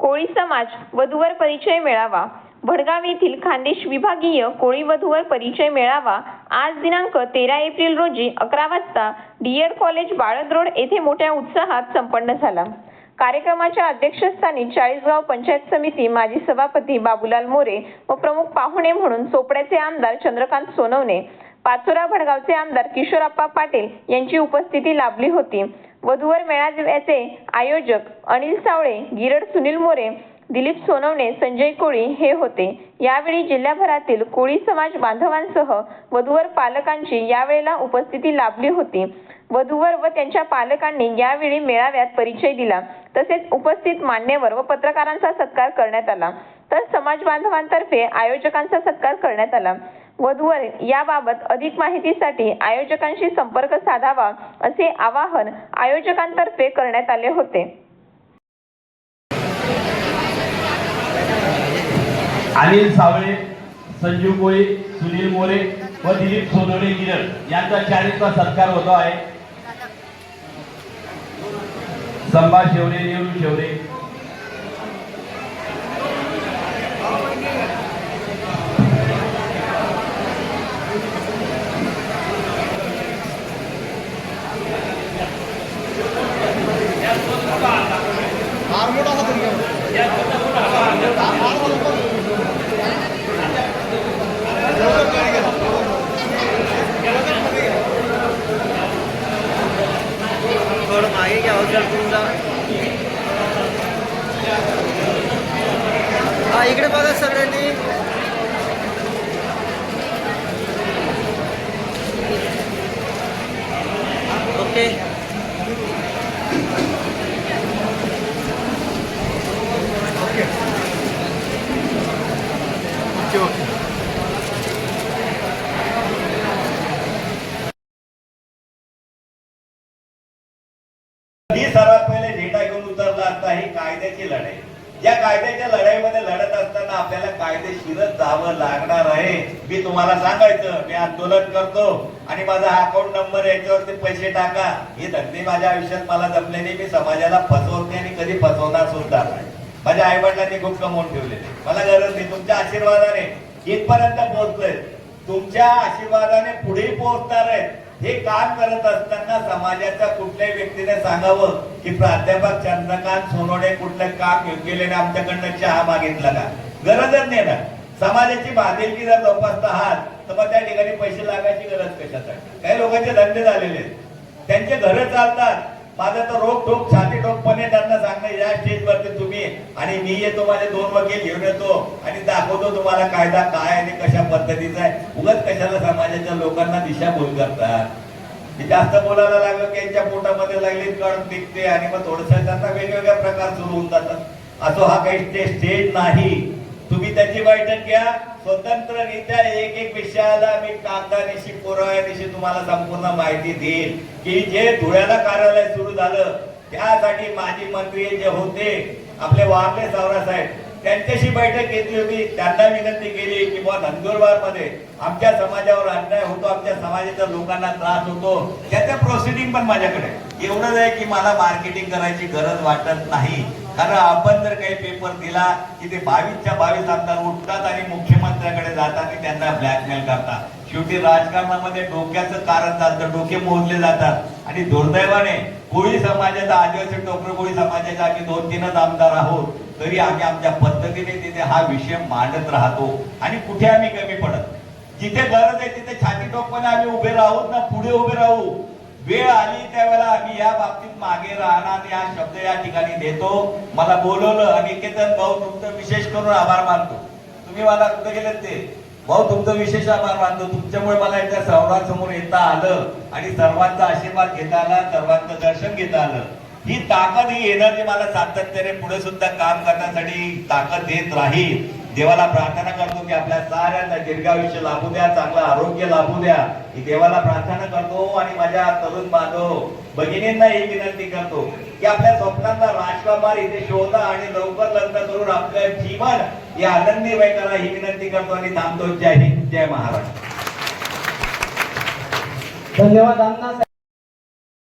कोळी समाज वधूवर परिचय मेळावा. भडगाव येथील खानदेश विभागीय कोळी वधूवर परिचय मेळावा. आज दिनांक तेरा एप्रिल रोजी अकरा वाजता डीएड कॉलेज बाळद रोड येथे मोठ्या उत्साहात संपन्न झाला. कार्यक्रमाच्या अध्यक्षस्थानी चाळीसगाव पंचायत समिती माजी सभापती बाबूलाल मोरे व प्रमुख पाहुणे म्हणून चोपड्याचे आमदार चंद्रकांत सोनवणे. पाचोरा भडगावचे आमदार किशोरप्पा पाटील यांची उपस्थिती लाभली होती. वधूवर मेळाव्याचे आयोजक अनिल सावळे गिरड सुनील मोरे दिलीप सोनवणे संजय कोळी हे होते. यावेळी जिल्ह्याभरातील कोळी समाज बांधवांसह वधूवर पालकांची यावेळेला उपस्थिती लाभली होती. वधूवर व त्यांच्या पालकांनी यावेळी मेळाव्यात परिचय दिला. तसेच उपस्थित मान्यवर व पत्रकारांचा सत्कार करण्यात आला. तर समाज बांधवांतर्फे आयोजकांचा सत्कार करण्यात आला. वधूवर याबाबत अधिक माहितीसाठी आयोजकांशी संपर्क साधावा असे आवाहन आयोजकांतर्फे करण्यात आले होते. अनिल सावळे संजीव कोळी सुनील मोरे व दिलीप सोनवणे गिरड यांचा चारित्व सत्कार होतो आहे. संभा शेवरे नेहरू शेवरे थोडं मागे घ्या अवसर तुमचा हा इकडे बघा सगळ्यांनी ओके ओके ओके सर्वात पहिले झेंडा घेऊन उतरला असता ही कायद्याची लढाई. या कायद्याच्या लढाईमध्ये लढत असताना आपल्याला कायदेशीरच जावं लागणार आहे. मी तुम्हाला सांगायचं मी आंदोलन करतो आणि माझा अकाउंट नंबर याच्यावरती पैसे टाका. हे धंदे माझ्या आयुष्यात मला जपल्याने मी समाजाला फसवत नाही आणि कधी फसवणार सुद्धा नाही. माझ्या आई वडिलांनी खूप कमवून ठेवलेले. मला गरज नाही तुमच्या आशीर्वादाने इथपर्यंत पोहोचलोय. तुमच्या आशीर्वादाने पुढेही पोहोचणार आहे हे काम करत असताना समाजाच्या कुठल्याही व्यक्तीने सांगावं की प्राध्यापक चंद्रकांत सोनोडे कुठलं काम केले आमच्याकडनं चहा मागितला का? गरजच नाही ना. समाजाची बांधिलकी जर जोपासत आहात तर मग त्या ठिकाणी पैसे लागायची गरज कशासाठी? काही लोकांचे धंदे झालेले आहेत. त्यांचे घर चालतात. माझं तर रोख ठोक छाती ठोकपणे त्यांना सांगणं या स्टेज वरती तुम्ही आणि मी येतो माझे दोन वकील घेऊन येतो आणि दाखवतो तुम्हाला कायदा काय आणि कशा पद्धतीचा आहे. उगाच कशाला समाजाच्या लोकांना दिशाभूल करतात. मी जास्त बोलायला लागलो की यांच्या पोटामध्ये लागली कण टिकते आणि मग थोडस त्यांना वेगवेगळ्या प्रकार सुरू होऊन जातात. असो हा काही स्टेज स्टेज नाही. तुम्ही त्याची बैठक घ्या. स्वतंत्ररित्या एक एक विषयाला मी कागदानिशी पुराव्यानिशी तुम्हाला संपूर्ण माहिती देईल की जे धुळ्याला कार्यालय सुरू झालं त्यासाठी माजी मंत्री जे होते आपले वारले सावरा साहेब त्यांच्याशी बैठक घेतली होती. त्यांना विनंती केली की बुवा नंदुरबारमध्ये आमच्या समाजावर अन्याय होतो आमच्या समाजाच्या लोकांना त्रास होतो. त्याचं प्रोसिडिंग पण माझ्याकडे एवढंच आहे की मला मार्केटिंग करायची गरज वाटत नाही. कारण आपण जर काही पेपर दिला की ते बावीसच्या बावीस आमदार उठतात आणि मुख्यमंत्र्याकडे जातात आणि त्यांना ब्लॅकमेल करतात. शेवटी राजकारणामध्ये डोक्याचं कारण चालतं डोके मोजले जातात. आणि दुर्दैवाने कोळी समाजाचा आदिवासी टोकर कोळी समाजाचा आम्ही दोन तीनच आमदार आहोत तरी आम्ही आमच्या पद्धतीने तिथे हा विषय मांडत राहतो. आणि कुठे आम्ही कमी पडत? जिथे गरज आहे तिथे छाती टोकपणे आम्ही उभे राहू ना पुढे उभे राहू. वेळ आली त्यावेळेला आम्ही या बाबतीत मागे राहणार हा शब्द या ठिकाणी देतो. मला बोलवलं आणि केतन भाऊ तुमचं विशेष करून आभार मानतो. तुम्ही मला कुठे गेलेत ते? भाऊ तुमचं विशेष आभार मानतो. तुमच्यामुळे मला एकदा सर्वांसमोर येता आलं आणि सर्वांचा आशीर्वाद घेता आला सर्वांचं दर्शन घेता आलं. ही ताकद ही एनर्जी मला सातत्याने पुढे सुद्धा काम करण्यासाठी ताकद देत राहील. देवाला प्रार्थना करतो की आपल्या साऱ्यांना दीर्घायुष्य लाभू द्या चांगलं आरोग्य लाभू द्या. ही देवाला प्रार्थना करतो आणि माझ्या तरुण बांधव भगिनींना ही विनंती करतो की आपल्या स्वप्नांना राजकुमार इथे शोधा आणि लवकर लग्न करून आपलं जीवन हे आनंदीमय करा ही विनंती करतो आणि थांबतो. जय हिंद जय महाराष्ट्र. धन्यवाद